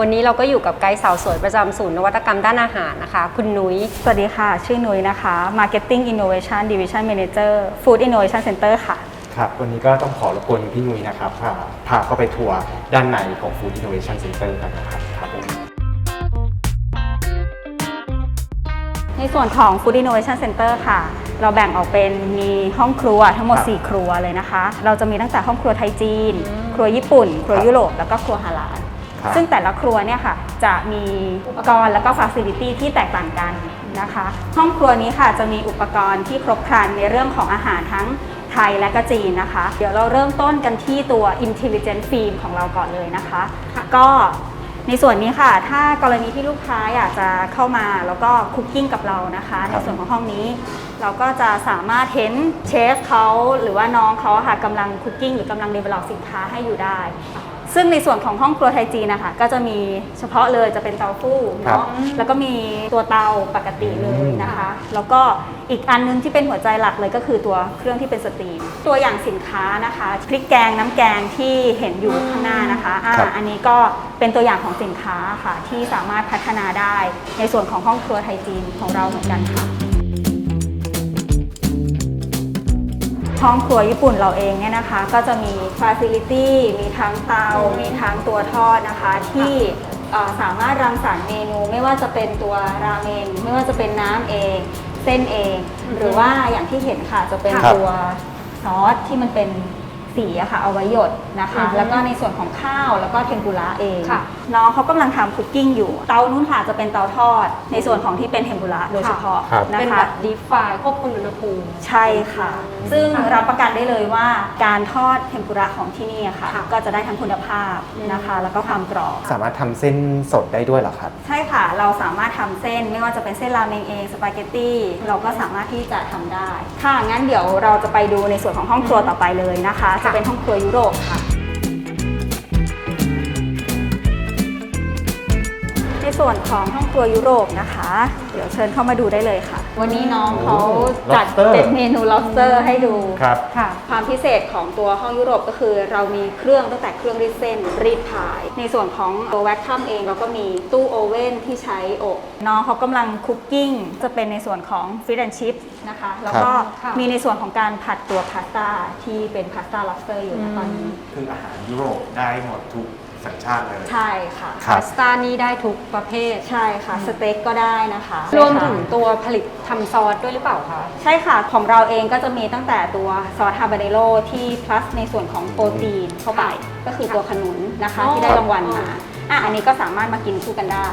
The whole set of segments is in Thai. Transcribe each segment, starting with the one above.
วันนี้เราก็อยู่กับไกด์สาวสวยประจำศูนย์นวัตกรรมด้านอาหารนะคะ คุณนุ้ย สวัสดีค่ะ ชื่อนุ้ยนะคะ Marketing Innovation Division Manager Food Innovation Center ค่ะ ครับ วันนี้ก็ต้องขอรบกวนพี่นุ้ยนะครับพาพาเข้าไปทัวร์ด้านในของ Food Innovation Center กันนะครับครับผมในส่วนของ Food Innovation Center ค่ะ เราแบ่งออกเป็นมีห้องครัวทั้งหมดครับ4ครัวเลยนะคะ เราจะมีตั้งแต่ห้องครัวไทยจีนอืมครัวญี่ปุ่น ครัวครับยุโรป แล้วก็ครัวฮาลาลครับ ซึ่งแต่ละครัวเนี่ยค่ะจะมีอุปกรณ์แล้วก็ฟ a ซิลิตี้ที่แตกต่างกันนะคะ ห้องครัวนี้ค่ะจะมีอุปกรณ์ที่ครบครันในเรื่องของอาหารทั้งไทยและก็จีนนะคะ เดี๋ยวเราเริ่มต้นกันที่ตัว Intelligent Film ของเราก่อนเลยนะคะ ก็ในส่วนนี้ค่ะ ถ้ากรณีที่ลูกค้าอยากจะเข้ามาแล้วก็คุกกิ้งกับเรานะคะ ในส่วนของห้องนี้ เราก็จะสามารถเห็นเชฟเขาหรือว่าน้องเขาอะค่ะกำลังคุกกิ้งหรือกำลังเดเวลลอปสินค้าให้อยู่ได้ ซึ่งในส่วนของห้องครัวไทยจีนนะคะก็จะมีเฉพาะเลยจะเป็นเตาฟู่ครับ เนาะแล้วก็มีตัวเตาปกติเลยนะคะ แล้วก็อีกอันนึงที่เป็นหัวใจหลักเลยก็คือตัวเครื่องที่เป็นสตรีม ตัวอย่างสินค้านะคะพริกแกงน้ำแกงที่เห็นอยู่ข้างหน้านะคะอ่าครับ อันนี้ก็เป็นตัวอย่างของสินค้าค่ะที่สามารถพัฒนาได้ในส่วนของห้องครัวไทยจีนของเราเหมือนกันค่ะ ห้องครัวญี่ปุ่นเราเองเนี่ยนะคะ ก็จะมีฟ a ซิลิตี้มีทั้งเตา มีทั้งตัวทอดนะคะ ที่เอ่อสามารถรังสรรค์เมนูไม่ว่าจะเป็นตัวราเมงไม่ว่าจะเป็นน้ำเอง เส้นเอง หรือว่าอย่างที่เห็นค่ะจะเป็นครับตัวซอสที่มันเป็น สีอะค่ะเอาไว้หยดนะคะ อือฮึแล้วก็ในส่วนของข้าวแล้วก็เทมปุระเองค่ะน้องเขากำลังทำคุกกิ้งอยู่ เตานู้นค่ะจะเป็นเตาทอด ในส่วนของที่เป็นเทมปุระโดยเฉพาะครับ นะเป็นคะ แบบดีฟายควบคุมอุณหภูมิ ใช่ค่ะ ซึ่งรับประกันได้เลยว่าการทอดเทมปุระของที่นี่อะค่ะ ค่ะก็จะได้ทั้งคุณภาพนะคะ แล้วก็ความกรอบ สามารถทำเส้นสดได้ด้วยเหรอครับ ใช่ค่ะ เราสามารถทำเส้นไม่ว่าจะเป็นเส้นราเมงเองสปาเกตตี้เราก็สามารถที่จะทำได้ ค่ะ งั้นเดี๋ยวเราจะไปดูในส่วนของห้องครัวต่อไปเลยนะคะจะเป็นห้องครัวยุโรปค่ะ ในส่วนของห้องครัวยุโรปนะคะ เดี๋ยวเชิญเข้ามาดูได้เลยค่ะ วันนี้น้องเขาโอ้จัด lobster เป็นเมนู lobster ให้ดู ครับ ค่ะ ความพิเศษของตัวห้องยุโรปก็คือ เรามีเครื่องตั้งแต่เครื่องรีดเส้นรีดผาย ในส่วนของตัวแวคคัมเองเราก็มีตู้โอเว่นที่ใช้อบ น้องเขากำลังคุกกิ้ง จะเป็นในส่วนของฟิชแอนชิพนะคะ แล้วก็ครับ มีในส่วนของการผัดตัวพาสต้าที่เป็นพาสต้า lobster อยู่นะตอนนี้ คืออาหารยุโรปได้หมดทุก สัญชาติเลย ใช่ค่ะครัพาบ สต้านี่ได้ทุกประเภท ใช่ค่ะ สเต็กก็ได้นะคะ รวมใช่ค่ะถึงตัวผลิตทำซอสด้วยหรือเปล่าคะ ใช่ค่ะ ของเราเองก็จะมีตั้งแต่ตัวซอสฮาบาเนโรที่ plus ในส่วนของโปรตีนเข้าไป ก็คือตัวขนุนนะคะ อ๋อที่ได้รางวัลอ๋อมาอะอันนี้ก็สามารถมากินคู่กันได้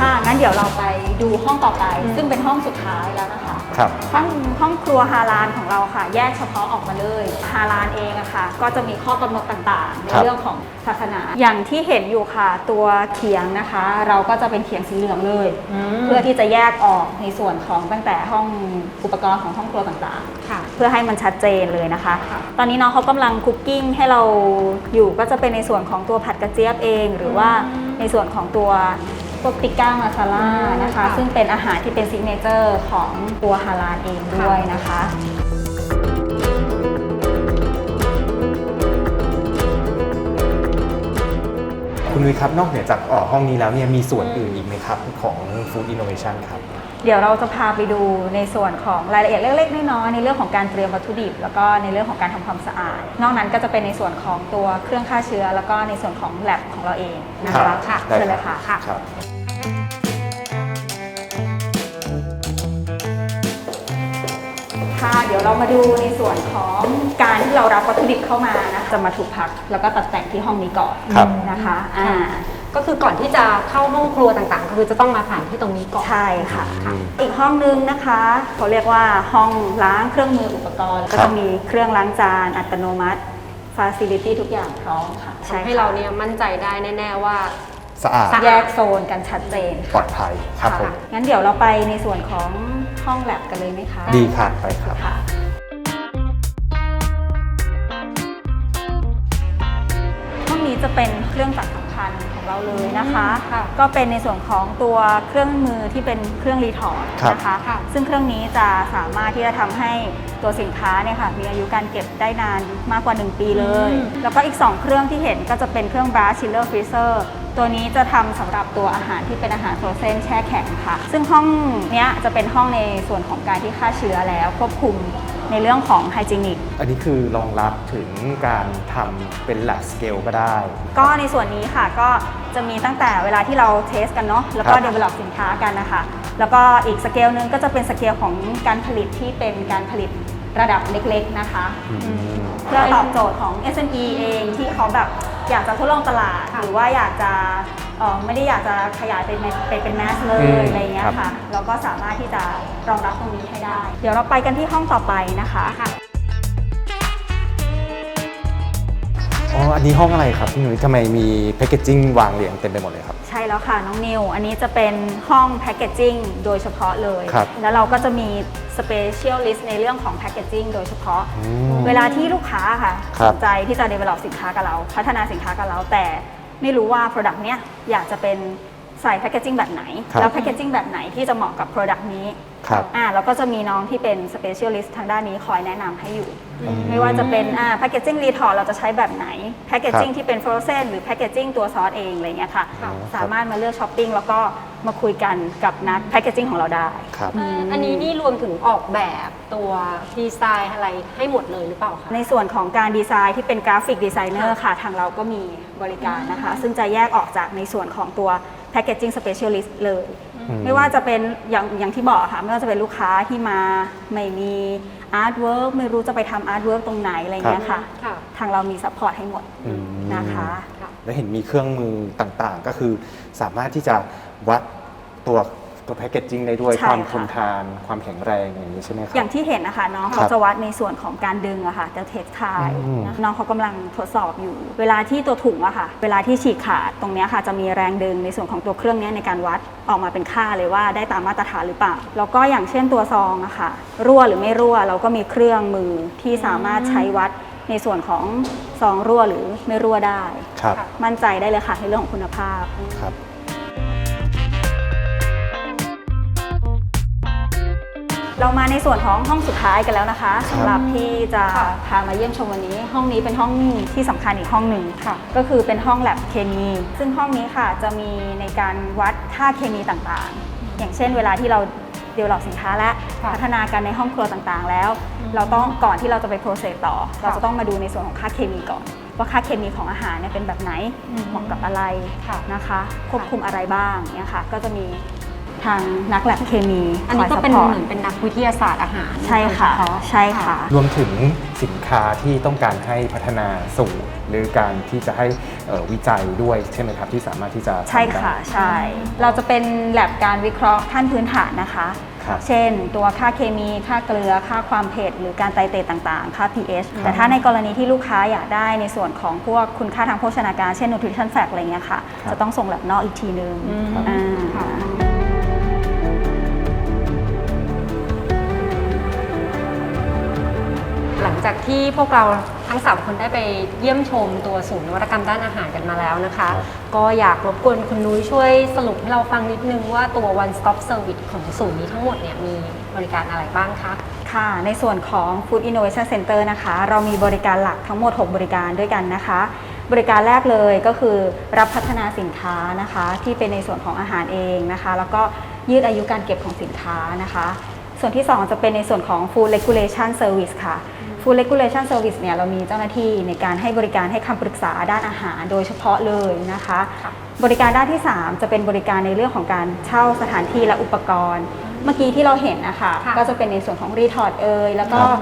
ค่ะงั้นเดี๋ยวเราไปดูห้องต่อไป ซึ่งเป็นห้องสุดท้ายแล้วนะคะ ครับ ห้องห้องครัวฮาลานของเราค่ะ แยกเฉพาะออกมาเลยฮาลานเองอะค่ะ ก็จะมีข้อกำหนดต่างๆในครับ เรื่องของศาสนา อย่างที่เห็นอยู่ค่ะตัวเขียงนะคะ เราก็จะเป็นเขียงสีเหลืองเลย เพื่อที่จะแยกออกในส่วนของตั้งแต่ห้องอุปกรณ์ของห้องครัวต่างๆ ค่ะ เพื่อให้มันชัดเจนเลยนะคะค่ะตอนนี้น้องเขากำลังคุกกิ้งให้เราอยู่ก็จะเป็นในส่วนของตัวผัดกระเจี๊ยบเอง หรือว่าในส่วนของตัวพ วกติก้ามาซาล่านะคะค่ะซึ่งเป็นอาหารที่เป็นซิกเนเจอร์ของตัวฮาลาลเองด้วยนะคะคุณนุ้ยครับนอกเหนือจากเอ่อห้องนี้แล้วเนี่ยมีส่วนอื่นอีกไหมครับของ Food Innovation ครับ เดี๋ยวเราจะพาไปดูในส่วนของรายละเอียดเล็กๆน้อยๆในเรื่องของการเตรียมวัตถุดิบ แล้วก็ในเรื่องของการทำความสะอาด นอกนั้นก็จะเป็นในส่วนของตัวเครื่องฆ่าเชื้อ แล้วก็ในส่วนของแลบของเราเองนะครัคะบค่ะได้เชิญเลยครัค่ะ ครับค่ะ เดี๋ยวเรามาดูในส่วนของการที่เรารับวัตถุดิบเข้ามานะจะมาถูกพักแล้วก็ตัดแต่งที่ห้องนี้ก่อนครับ นะคะอ่าก็คือก่อนที่จะเข้าห้องครัวต่างๆ ก็คือจะต้องมาผ่านที่ตรงนี้ก่อน ใช่ค่ะ อืม อีกห้องนึงนะคะเขาเรียกว่าห้องล้างเครื่องมืออุปกรณ์ ก็ครัจะบ มีเครื่องล้างจานอัตโนมัติฟ a ซิลิตี้ทุกอย่างพร้อมค่ะทำให้เราเนี่ยมั่นใจได้แน่ ๆ ว่า สะอาดสะแยกโซนกันชัดเจนปลอดภัยครับผมงั้นเดี๋ยวเราไปในส่วนของห้องแลบกันเลยไหมคะดีค่ะไปครับ ค่ะ ห้องนี้จะเป็นเครื่องจักรสำคัญของเราเลยนะคะค่ะก็เป็นในส่วนของตัวเครื่องมือที่เป็นเครื่องรีทอร์ดครับนะคะ ค่ะ ซึ่งเครื่องนี้จะสามารถที่จะทำให้ตัวสินค้าเนี่ยค่ะมีอายุการเก็บได้นานมากกว่า 1 ปีเลย แล้วก็อีก 2 เครื่องที่เห็นก็จะเป็นเครื่อง b r a s Chiller Freezer ตัวนี้จะทำสำหรับตัวอาหารที่เป็นอาหารโฟรเซนแช่แข็งค่ะ ซึ่งห้องเนี้ยจะเป็นห้องในส่วนของการที่ฆ่าเชื้อแล้วควบคุมในเรื่องของไฮจีนิก อันนี้คือรองรับถึงการทำเป็น lab scale ก็ได้ ก็ในส่วนนี้ค่ะก็จะมีตั้งแต่เวลาที่เราเทสกันเนาะแล้วก็ครับ develop สินค้ากันนะคะ แล้วก็อีกสเกลหนึงก็จะเป็นสเกลของการผลิตที่เป็นการผลิตระดับเล็กๆนะคะอืมเพื่อตอบโจทย์ของ SME เองที่เขาแบบ อยากจะทดลองตลาด หรือว่าอยากจะเอ่อไม่ได้อยากจะขยายไปเป็นไปเป็นแมสเลอืยมอะไรเงี้ครัยบค่ะเราก็สามารถที่จะรองรับตรงนี้ให้ได้ เดี๋ยวเราไปกันที่ห้องต่อไปนะคะ อ๋อ อันนี้ห้องอะไรครับพี่นุ้ยทำไมมีแพคเกจจิ้งวางเรียงเต็มไปหมดเลยครับ ใช่แล้วค่ะ น้องนิว อันนี้จะเป็นห้องแพ c เกจจิ้งโดยเฉพาะเลย ครับแล้วเราก็จะมีสเปเชียลลิสต์ในเรื่องของแพ c เกจจิ้งโดยเฉพาะ อืมเวลาที่ลูกค้าค่ะครัสบ นใจที่จะ develop สินค้ากับเรา พัฒนาสินค้ากับเรา แต่ไม่รู้ว่า Product เนี้ยอยากจะเป็นใส่แพ c เกจจิ้งแบบไหน ครับแล้วแพ c เกจจิ้งแบบไหนที่จะเหมาะกับ Product นี้ ครับ อ่าแล้วก็จะมีน้องที่เป็น specialist ทางด้านนี้คอยแนะนำให้อยู่ อืม ไม่ว่าจะเป็นอ่า packaging retort เราจะใช้แบบไหน packaging ครับที่เป็น frozen หรือ packaging ตัวซอสเองอะไรเงี้ยค่ะค่ะสามารถมาเลือกช้อปปิ้งแล้วก็มาคุยกันกับนัก packaging ของเราได้ ครับ อ่าอันนี้นี่รวมถึงออกแบบตัวดีไซน์อะไรให้หมดเลยหรือเปล่าคะในส่วนของการดีไซน์ที่เป็นกราฟิกดีไซเนอร์ค่ะ ทางเราก็มีบริการนะคะ ซึ่งจะแยกออกจากในส่วนของตัว packaging specialist เลย อืม ไม่ว่าจะเป็นอย่างอย่างที่บอกค่ะ ไม่ว่าจะเป็นลูกค้าที่มาไม่มีอาร์ตเวิร์กไม่รู้จะไปทำอาร์ตเวิร์กตรงไหนอะไรเงี้ยค่ะ ค่ะ ทางเรามีซัพพอร์ตให้หมดอืม นะคะ ค่ะ แล้วเห็นมีเครื่องมือต่างๆ ก็คือสามารถที่จะวัดตัว ตัวแพคเกจจิ้งได้ด้วย ใช่ความค่ะทนทาน ความแข็งแรงอย่างนี้ใช่ไหมครั อย่างที่เห็นนะคะน้องครัเขาบจะวัดในส่วนของการดึงอะค่ะจะเทสทายอืม น้องเขากำลังทดสอบอยู่ เวลาที่ตัวถุงอะค่ะ เวลาที่ฉีกขาดตรงเนี้ยค่ะ จะมีแรงดึงในส่วนของตัวเครื่องเนี้ยในการวัดออกมาเป็นค่าเลยว่าได้ตามมาตรฐานหรือเปล่า แล้วก็อย่างเช่นตัวซองอะค่ะ รั่วหรือไม่รั่ว เราก็มีเครื่องมือที่สามารถใช้วัดในส่วนของซองรั่วหรือไม่รั่วได้ ครับค่ะมั่นใจได้เลยค่ะในเรื่องของคุณภาพ ครับ เรามาในส่วนของห้องสุดท้ายกันแล้วนะคะครับสำหรับที่จะค่ะพามาเยี่ยมชมวันนี้ ห้องนี้เป็นห้องที่สำคัญอีกห้องหนึ่งค่ะ ก็คือเป็นห้องแลบเคมี ซึ่งห้องนี้ค่ะจะมีในการวัดค่าเคมีต่างๆ อย่างเช่น เวลาที่เราเดเวลลอปสินค้าและค่ะพัฒนาการในห้องครัวต่างๆ แล้ว เราต้องก่อนที่เราจะไปโปรเซสต่อ เราจะต้องมาดูในส่วนของค่าเคมีก่อน ว่าค่าเคมีของอาหารเนี่ยเป็นแบบไหนอืมเหมาะกับอะไรค่ะนะคะ ควบคุมอะไรบ้างเนี่ยค่ะ ก็จะมี ทางนักแลบเคมีอันนี้ก็เป็นคยเหซัพพร์ตมือนเป็นนักวิทยาศาสตร์อาหารใช่ค่ะโดยเฉพาใช่ค่ะ รวมถึงสินค้าที่ต้องการให้พัฒนาสู่หรือการที่จะให้เอ่อวิจัยด้วยใช่ไหมครับที่สามารถที่จะทำใช่ได้ค่ะใช่ เราจะเป็นแลบการวิเคราะห์ขั้นพื้นฐานนะคะครับเช่น ตัวค่าเคมี ค่าเกลือ ค่าความเผ็ด หรือการไตรเตรต่างๆ ค่า pH ครับแต่ถ้าในกรณีที่ลูกค้าอยากได้ในส่วนของพวกคุณค่าทางโภชนาการ เช่น nutrition fact อะไรเงี้ยค่ะครับจะต้องส่งแลบนอกอีกทีนึงอืมอ่า หลังจากที่พวกเราทั้ง3คนได้ไปเยี่ยมชมตัวศูนย์นวัตกรรมด้านอาหารกันมาแล้วนะคะครับก็อยากรบกวนคุณนุ้ยช่วยสรุปให้เราฟังนิดนึงว่าตัว one stop service ของศูนย์นี้ทั้งหมดเนี่ยมีบริการอะไรบ้างคะค่ะในส่วนของ Food Innovation Center นะคะ เรามีบริการหลักทั้งหมด 6 บริการด้วยกันนะคะ บริการแรกเลยก็คือรับพัฒนาสินค้านะคะ ที่เป็นในส่วนของอาหารเองนะคะ แล้วก็ยืดอายุการเก็บของสินค้านะคะ ส่วนที่ 2 จะเป็นในส่วนของ Food Regulation Service ค่ะ Food Regulation Service เนี่ยเรามีเจ้าหน้าที่ในการให้บริการให้คำปรึกษาด้านอาหารโดยเฉพาะเลยนะคะค่ะบริการด้านที่ 3 จะเป็นบริการในเรื่องของการเช่าสถานที่และอุปกรณ์ เมื่อกี้ที่เราเห็นนะคะค่ะก็จะเป็นในส่วนของรีทอร์ดเอยแล้วก็ครับ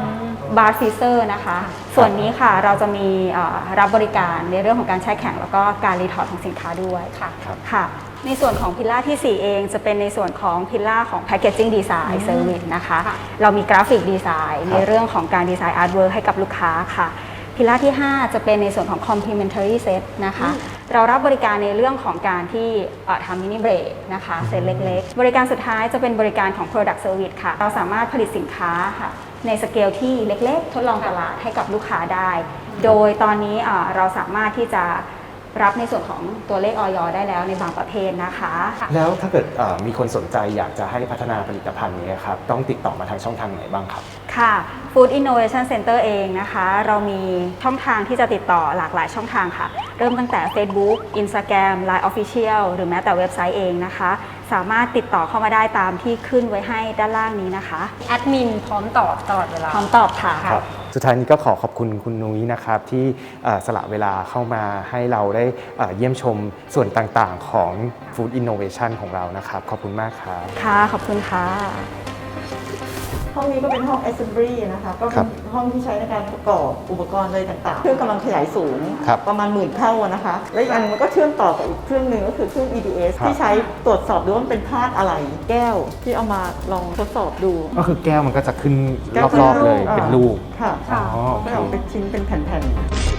บาร์ฟีเซอร์นะคะ ส่วนนี้ค่ะเราจะมีเอ่อรับบริการในเรื่องของการแช่แข็ง แล้วก็การรีทอร์ดของสินค้าด้วยค่ะครับค่ะ ในส่วนของพิลล่าทีสี่ 4 เองจะเป็นในส่วนของพิลล่าของ Packaging Design Service นะคะค่ะเรามีกราฟิกดีไซน์ครับในเรื่องของการดีไซน์อาร์ตเวิร์ให้กับลูกค้าค่ะพิลล่าที่ 5 จะเป็นในส่วนของ Complementary Set นะคะ เรารับบริการในเรื่องของการที่เอ่อทำมินิเบรกนะคะเซตเล็กๆ บริการสุดท้ายจะเป็นบริการของ Product Service ค่ะ เราสามารถผลิตสินค้าค่ะ ในสเกลที่เล็กๆ ทดลองตลาดให้กับลูกค้าได้ โดยตอนนี้เอ่อเราสามารถที่จะ รับในส่วนของตัวเลขออยได้แล้วในบางประเภทนะคะแล้วถ้าเกิดเอ่อมีคนสนใจอยากจะให้พัฒนาผลิตภัณฑ์นี้ครับต้องติดต่อมาทางช่องทางไหนบ้างครับ ค่ะ Food Innovation Center เองนะคะ เรามีช่องทางที่จะติดต่อหลากหลายช่องทางค่ะ เริ่มตั้งแต่ Facebook Instagram Line Official หรือแม้แต่เว็บไซต์เองนะคะ สามารถติดต่อเข้ามาได้ตามที่ขึ้นไว้ให้ด้านล่างนี้นะคะแอดมินพร้อมตอบตลอดเวลา พร้อมตอบค่ะ ครับสุดท้ายนี้ก็ขอขอบคุณคุณนุ้ยนะครับที่เอ่อสละเวลาเข้ามาให้เราได้เอ่อเยี่ยมชมส่วนต่างๆของ Food Innovation ของเรานะครับ ขอบคุณมากครับ ค่ะ ขอบคุณค่ะ ห้องนี้ก็เป็นห้อง assembly นะคะ ก็ครัเป็บนห้องที่ใช้ในการประกอบอุปกรณ์อะไรต่างๆ เครื่องกำลังขยายสูง ครับประมาณหมื่นเท่าอะนะคะ และอีกอันมันก็เชื่อมต่อกับอีกเครื่องหนึ่งก็คือเครื่อง EDS ครับ ที่ใช้ตรวจสอบดูว่ามันเป็นธาตุอะไร แก้วที่เอามาลองทดสอบดู ก็คือแก้วมันก็จะขึ้นแก้วรอบๆเลยอ่าเป็นลูก ค่ะอ๋อโอไม่เคออกเป็นชิ้นเป็นแผ่นๆ